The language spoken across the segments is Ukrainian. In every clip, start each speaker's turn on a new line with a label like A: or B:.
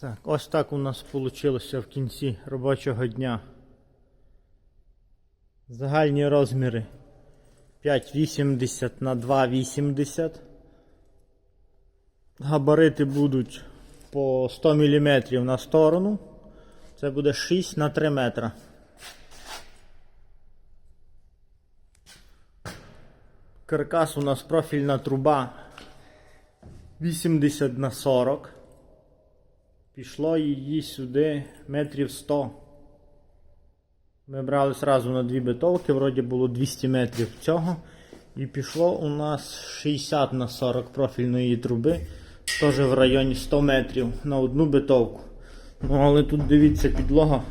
A: Так, ось так у нас вийшло в кінці робочого дня. Загальні розміри 5,80 на 2,80. Габарити будуть по 100 мм на сторону. Це буде 6 на 3 метра. Каркас у нас профільна труба 80 на 40. Пішло її сюди метрів 100. Ми брали зразу на дві битовки, вроді було 200 метрів цього. І пішло у нас 60 на 40 профільної труби, теж в районі 100 метрів на одну битовку. Ну, але тут дивіться, підлога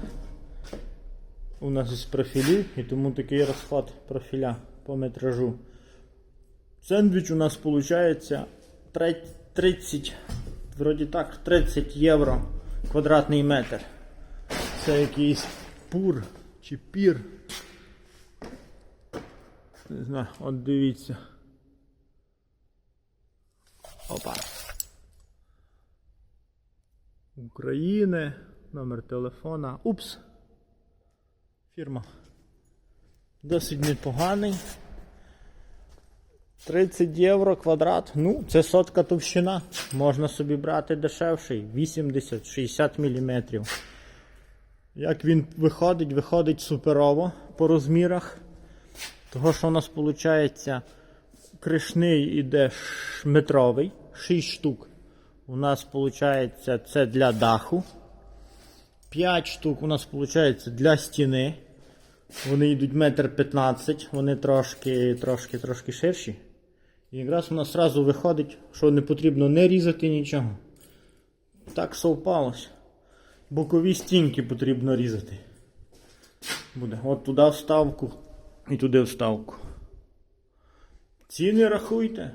A: у нас із профілів, і тому такий розход профіля по метражу. Сендвіч у нас виходить 30, вроді так, 30 євро квадратний метр. Це якийсь пур чи пір. Не знаю, от дивіться. Опа. України, номер телефона. Упс. Фірма. Досить непоганий. 30 євро квадрат. Ну, це сотка товщина. Можна собі брати дешевший. 80-60 мм. Як він виходить, виходить суперово по розмірах. Того, що у нас виходить, кришний іде метровий, 6 штук. У нас виходить це для даху. 5 штук у нас виходить для стіни. Вони йдуть метр 15, вони трошки, трошки, трошки ширші. І якраз у нас одразу виходить, що не потрібно не різати нічого. Так совпалось. Бокові стінки потрібно різати. Буде. От туди вставку і туди вставку. Ціни рахуйте.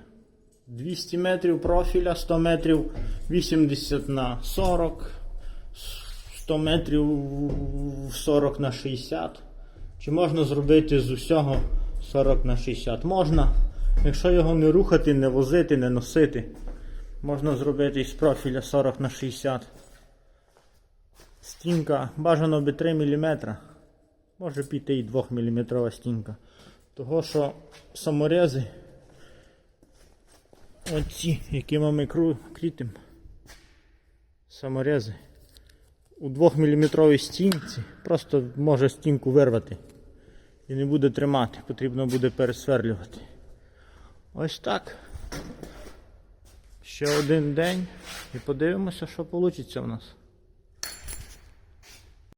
A: 200 метрів профіля, 100 метрів 80 на 40, 100 метрів 40 на 60. Чи можна зробити з усього 40 на 60? Можна. Якщо його не рухати, не возити, не носити, можна зробити із профіля 40 на 60. Стінка бажано би 3 мм. Може піти і 2 мм стінка. Того що саморези, оці, якими ми крутимо, саморези, у 2 мм стінці просто може стінку вирвати і не буде тримати, потрібно буде пересверлювати. Ось так. Ще один день і подивимося, що вийде в нас.